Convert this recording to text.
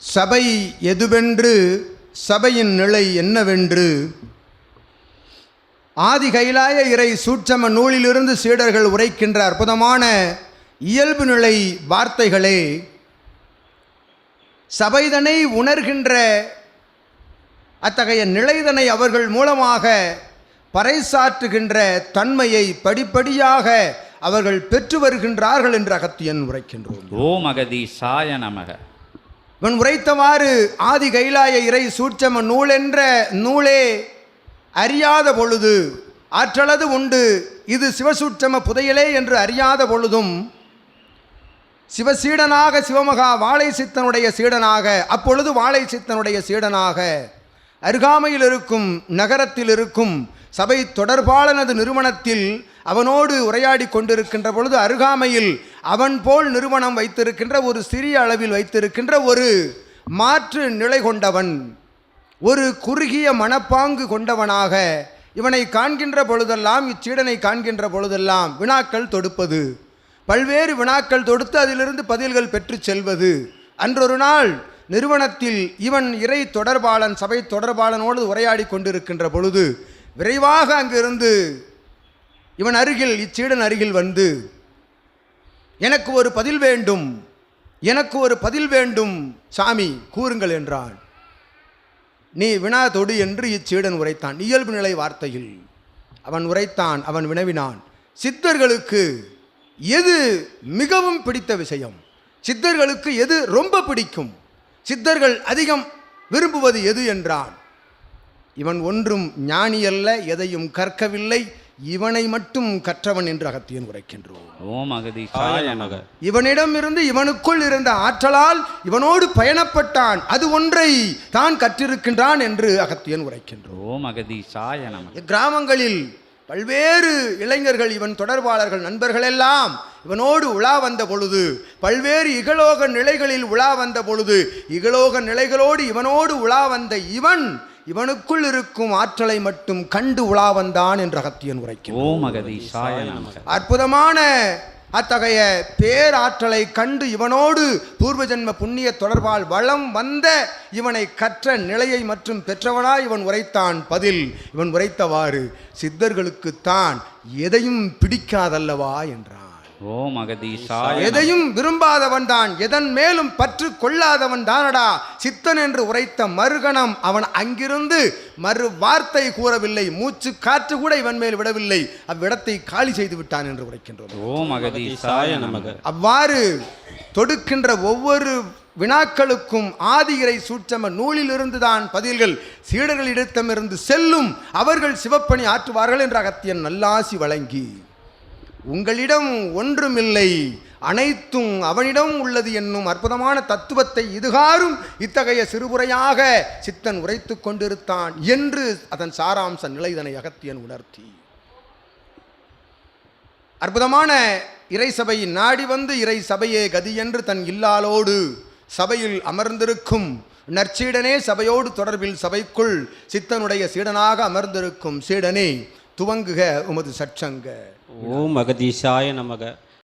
சபை எதுவென்று சபையின் நிலை என்னவென்று? ஆதி கைலாய இறை சூட்சம நூலிலிருந்து சீடர்கள் உரைக்கின்ற அற்புதமான இயல்பு நிலை வார்த்தைகளே சபைதனை உணர்கின்ற அத்தகைய நிலைதனை அவர்கள் மூலமாக பறைசாற்றுகின்ற தன்மையை படிப்படியாக அவர்கள் பெற்று வருகின்றார்கள் என்று அகத்தியன் உரைக்கின்றோம். ஓம் அகதீசாய நமக. இவன் உரைத்தவாறு ஆதி கைலாய இறை சூட்சம நூல் என்ற நூலே அறியாத பொழுது ஆற்றலது உண்டு. இது சிவசூட்சம புதையலே என்று அறியாத பொழுதும் சிவசீடனாக சிவமகா வாழை சித்தனுடைய சீடனாக அப்பொழுது வாழை சித்தனுடைய சீடனாக அருகாமையில் இருக்கும் நகரத்தில் இருக்கும் சபை தொடர்பாளனது நிறுவனத்தில் அவனோடு உரையாடி கொண்டிருக்கின்ற பொழுது அருகாமையில் அவன் போல் நிறுவனம் வைத்திருக்கின்ற ஒரு சிறிய அளவில் வைத்திருக்கின்ற ஒரு மாற்று நிலை கொண்டவன் ஒரு குறுகிய மனப்பாங்கு கொண்டவனாக இவனை காண்கின்ற பொழுதெல்லாம் இச்சீடனை காண்கின்ற பொழுதெல்லாம் வினாக்கள் தொடுப்பது பல்வேறு வினாக்கள் தொடுத்து அதிலிருந்து பதில்கள் பெற்று செல்வது. அன்றொரு நாள் நிறுவனத்தில் இவன் இறை தொடர்பாளன் சபை தொடர்பாளனோடு உரையாடி கொண்டிருக்கின்ற பொழுது விரைவாக அங்கிருந்து இவன் அருகில் இச்சீடன் அருகில் வந்து எனக்கு ஒரு பதில் வேண்டும். எனக்கு ஒரு பதில் வேண்டும். சாமி கூறுங்கள் என்றான். நீ வினா தொடு என்று இச்சீடன் உரைத்தான். இயல்பு நிலை வார்த்தையில். அவன் உரைத்தான் அவன் வினவினான். சித்தர்களுக்கு எது மிகவும் பிடித்த விஷயம்? சித்தர்களுக்கு எது ரொம்ப பிடிக்கும்? சித்தர்கள் அதிகம் விரும்புவது எது என்றான். இவன் ஒன்றும் ஞானி அல்ல எதையும் கற்கவில்லை. இவனை மட்டும் கற்றவன் என்று அகத்தியன் உரைக்கின்றோம் ஓம் அகதீசாய நமக இவனிடம் இருந்து இவனுக்குள் இருந்த ஆற்றலால் இவனோடு பயணப்பட்டான். அது ஒன்றை தான் கற்றிருக்கின்றான் என்று அகத்தியன் உரைக்கின்றோம் இக்கிராமங்களில் பல்வேறு இளைஞர்கள் இவன் தொடர்பாளர்கள் நண்பர்கள் எல்லாம் இவனோடு உலா வந்த பொழுது பல்வேறு இகலோக நிலைகளில் உலா வந்த பொழுது இகலோக நிலைகளோடு இவனோடு உலா வந்த இவன் இவனுக்குள் இருக்கும் ஆற்றலை மட்டும் கண்டு உலா வந்தான் என்று அகத்தியன் அகதீசாய நமக. அற்புதமான அத்தகைய பேராற்றலை கண்டு இவனோடு பூர்வ ஜென்ம புண்ணிய தொடர்பால் வளம் வந்த இவனை கற்ற நிலையை மற்றும் பெற்றவனாய் இவன் உரைத்தான் பதில். இவன் உரைத்தவாறு சித்தர்களுக்குத்தான் எதையும் பிடிக்காதல்லவா? என்றான். ஓம் நமக. எதையும் விரும்பாதவன் தான் எதன் மேலும் பற்று கொள்ளாதவன் தானடா? சித்தன் என்று உரைத்த மறுகணம் அவன் அங்கிருந்து மறு வார்த்தை கூறவில்லை மூச்சு காற்று கூட இவன் மேல் விடவில்லை. அவ்விடத்தை காலி செய்து விட்டான் என்று உரைக்கின்றோம். ஓம் அகதீசாய நமக அவ்வாறு தொடுக்கின்ற ஒவ்வொரு வினாக்களுக்கும் ஆதியிறை சூட்சம நூலிலிருந்து தான் பதில்கள் சீடர்களிடத்தமிருந்து செல்லும். அவர்கள் சிவப்பணி ஆற்றுவார்கள் என்ற அகத்தியன் நல்லாசி வழங்கி. உங்களிடம் ஒன்றுமில்லை. அனைத்தும் அவனிடம் உள்ளது என்னும் அற்புதமான தத்துவத்தை இதுகாரும் இத்தகைய சிறுபுறையாக சித்தன் உரைத்து கொண்டிருத்தான் என்று அதன் சாராம்ச நிலைதனை அகத்தியன் உணர்த்தி. அற்புதமான இறை சபையின் நாடி வந்து இறை சபையே கதி என்று தன் இல்லாலோடு சபையில் அமர்ந்திருக்கும். நற்சீடனே சபையோடு தொடர்பில் சபைக்குள் சித்தனுடைய சீடனாக அமர்ந்திருக்கும் சீடனே துவங்குக உமது சற்றங்க ஓம் அகதீசாய நமக.